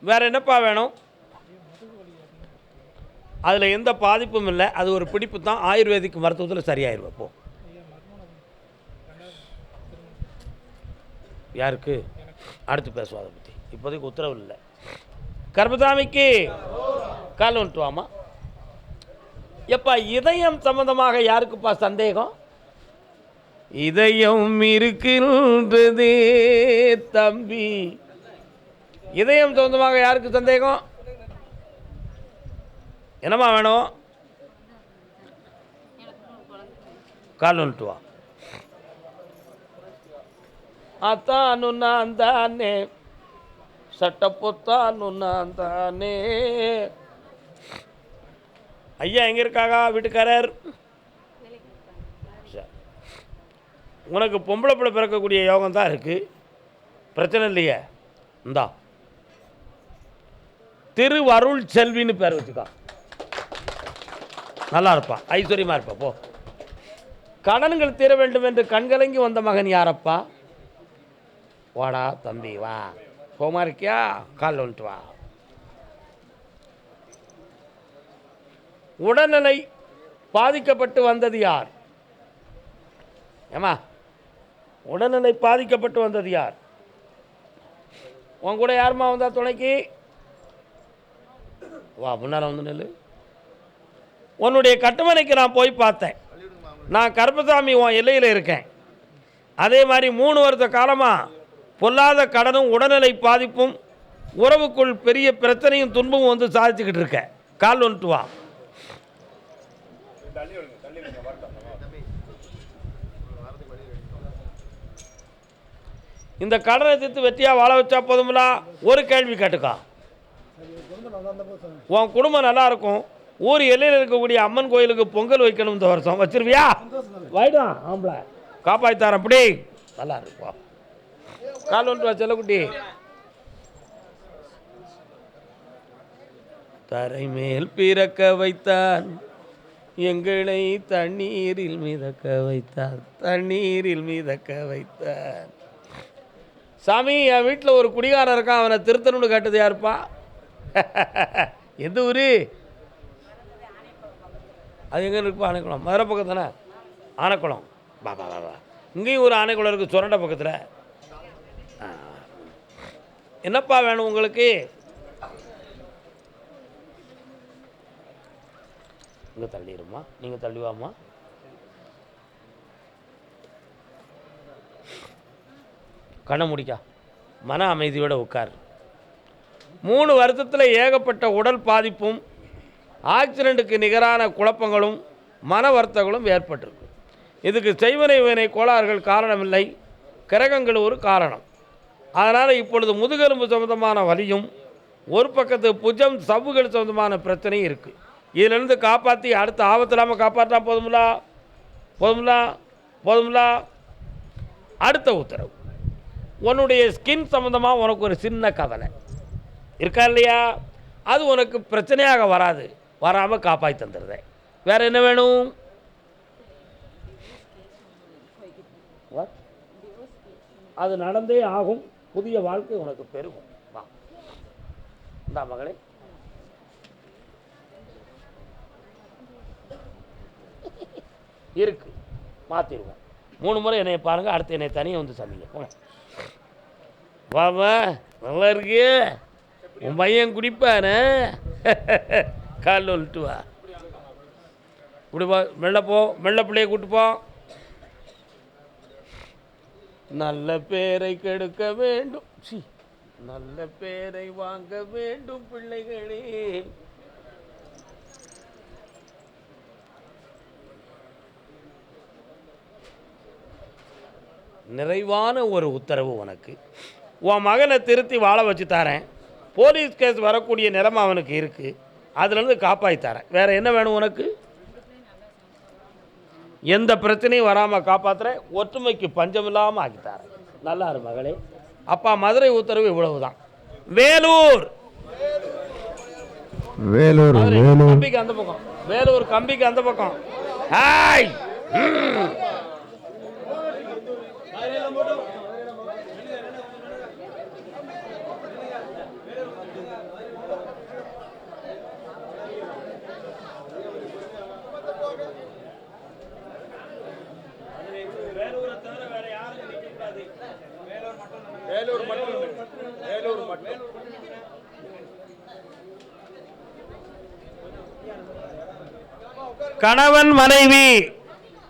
வேறு என்னப்பா வேணும்? அதில் எந்த பாதிப்பும் இல்லை. அது ஒரு பிடிப்பு தான். ஆயுர்வேதிக் மருத்துவத்தில் சரியாயிருவா யாருக்கு? அடுத்து பேசுவோம் அதை பற்றி இப்போதைக்கு உத்தரவு இல்லை. கர்மசாமிக்கு கால் வந்துட்டுவாமா எப்பா இதயம் சம்பந்தமாக யாருக்குப்பா சந்தேகம்? இதயம் இருக்கின்றதே தம்பி. இதயம் சொந்தமாக யாருக்கு சந்தேகம்? என்னம்மா வேணும்? கால் வந்துட்டு வா. அத்தானு நான் தானே. சட்டப்பொத்தானு நான் தானே. ஐயா எங்கே இருக்காங்க வீட்டுக்காரர்? உனக்கு பொம்பளை பிள்ளை பிறக்கக்கூடிய யோகம் தான் இருக்குது பிரச்சனை இல்லையே. இந்தா. திருவருள் செல்வின்னு பேர் வச்சுக்கோ. நல்லா இருப்பா. ஐஸ்வர்யமாக இருப்பா. போ. கடன்கள் தீர வேண்டும் என்று கண்கலங்கி வந்த மகன் யாரப்பா? வாடா தம்பி வா. போமா இருக்கியா? கால் வந்துட்டு வா. உடல்நிலை பாதிக்கப்பட்டு வந்தது யார்? ஏமா உடல்நிலை பாதிக்கப்பட்டு வந்தது யார்? உன் கூட யாரும்மா வந்தா துணைக்கு? வா முன்னால் வந்து நெல்லு. உன்னுடைய கட்டுமனைக்கு நான் போய் பார்த்தேன். நான் கருப்பசாமி உன் எல்லையில் இருக்கேன். அதே மாதிரி மூணு வருஷ காலமாக பொல்லாத கடனும் உடல்நிலை பாதிப்பும் உறவுக்குள் பெரிய பிரச்சனையும் துன்பமும் வந்து சாதிச்சுக்கிட்டு இருக்கேன். கால் வந்துட்டு வா. இந்த கடனை தீர்த்து வெற்றியாக வாழ வச்சா போதும்ல? ஒரு கேள்வி கேட்டுக்கா. உன் குடும்பம் நல்லா இருக்கும் ஊர் எல்லையில் இருக்கக்கூடிய அம்மன் கோயிலுக்கு பொங்கல் வைக்கணும் இந்த வருஷம் வச்சிருவியா? வைடா ஆம்பளை. காப்பாற்றி அப்படி. நல்லா இருக்கும் கால் ஒன்று செல்லக்குட்டி. தரை மேல் பிறக்க வைத்தான். எங்களை தண்ணீரில் மிதக்க வைத்தான். தண்ணீரில் மிதக்க வைத்தான். சாமி என் வீட்டில் ஒரு குடிகாரன் இருக்கான். அவனை திருத்தணும்னு கேட்டது யாருப்பா? எந்த ஊர்? அது எங்கே இருக்கும் ஆனைக்குளம். மதுரை பக்கம் தானே ஆனைக்குளம் பா பா பா இங்கேயும் ஒரு ஆனைக்குளம் இருக்குது சுரண்டை பக்கத்தில். என்னப்பா வேணும் உங்களுக்கு? இங்கே தள்ளிடுமா? நீங்கள் தள்ளிவாம்மா கண்ணை முடிக்கா. மன அமைதியோட உட்கார். மூணு வருஷத்தில் ஏகப்பட்ட உடல் பாதிப்பும் ஆக்சிடெண்ட்டுக்கு நிகரான குழப்பங்களும் மன வருத்தங்களும் ஏற்பட்டிருக்கு. இதுக்கு செய்வனை வினை கோளாறுகள் காரணமில்லை. கிரகங்கள் ஒரு காரணம். அதனால் இப்பொழுது முதுகெலும்பு சம்பந்தமான வலியும் ஒரு பக்கத்து புஜம் சவ்வுகள் சம்பந்தமான பிரச்சனையும் இருக்குது இதிலிருந்து காப்பாற்றி அடுத்த ஆபத்து இல்லாமல் காப்பாற்றினா போதுமில்லா? போதுமில்லா? போதுமில்லா? அடுத்த உத்தரவு. உன்னுடைய ஸ்கின் சம்மந்தமாக உனக்கு ஒரு சின்ன கவலை. இருக்கா இல்லையா? அது உனக்கு பிரச்சனையாக வராது. வராமல் காப்பாற்றி தந்துடுறேன். வேறு என்ன வேணும்? அது நடந்தே ஆகும். புதிய வாழ்க்கை உனக்கு பெருகும். வா. இந்தா மகளே. இருக்கு. மாற்றிடுவோம் மூணு முறை என்னை பாருங்கள் அடுத்து என்னை தனியாக வந்து சந்திங்க. போங்க. வாமா நல்லா இருக்கு உன் பையன் குடிப்பானே? காலில் வந்துட்டு வா. இப்படி வா மெல்ல போ மெல்ல பிள்ளைய கூட்டு நல்ல பேரை கெடுக்க வேண்டும். சி. நல்ல பேரை வாங்க வேண்டும் பிள்ளைகளே. நிறைவான ஒரு உத்தரவு உனக்கு. உன் மகனை திருத்தி வாழ வச்சு தரேன். போலீஸ் கேஸ் வரக்கூடிய நிலைமை அவனுக்கு இருக்குது அதுலேருந்து காப்பாற்றி தரேன். வேறு என்ன வேணும் உனக்கு? எந்த பிரச்சனையும் வராமல் காப்பாற்றுறேன் ஒற்றுமைக்கு பஞ்சமில்லாமல் ஆக்கி தரேன். நல்லா மகளே. அப்பா மதுரை உத்தரவு இவ்வளவு தான் வேலூர் வேலூர். கம்பிக்கு அந்த பக்கம். வேலூர் கம்பிக்கு அந்த பக்கம். ஹாய்! கணவன் மனைவி.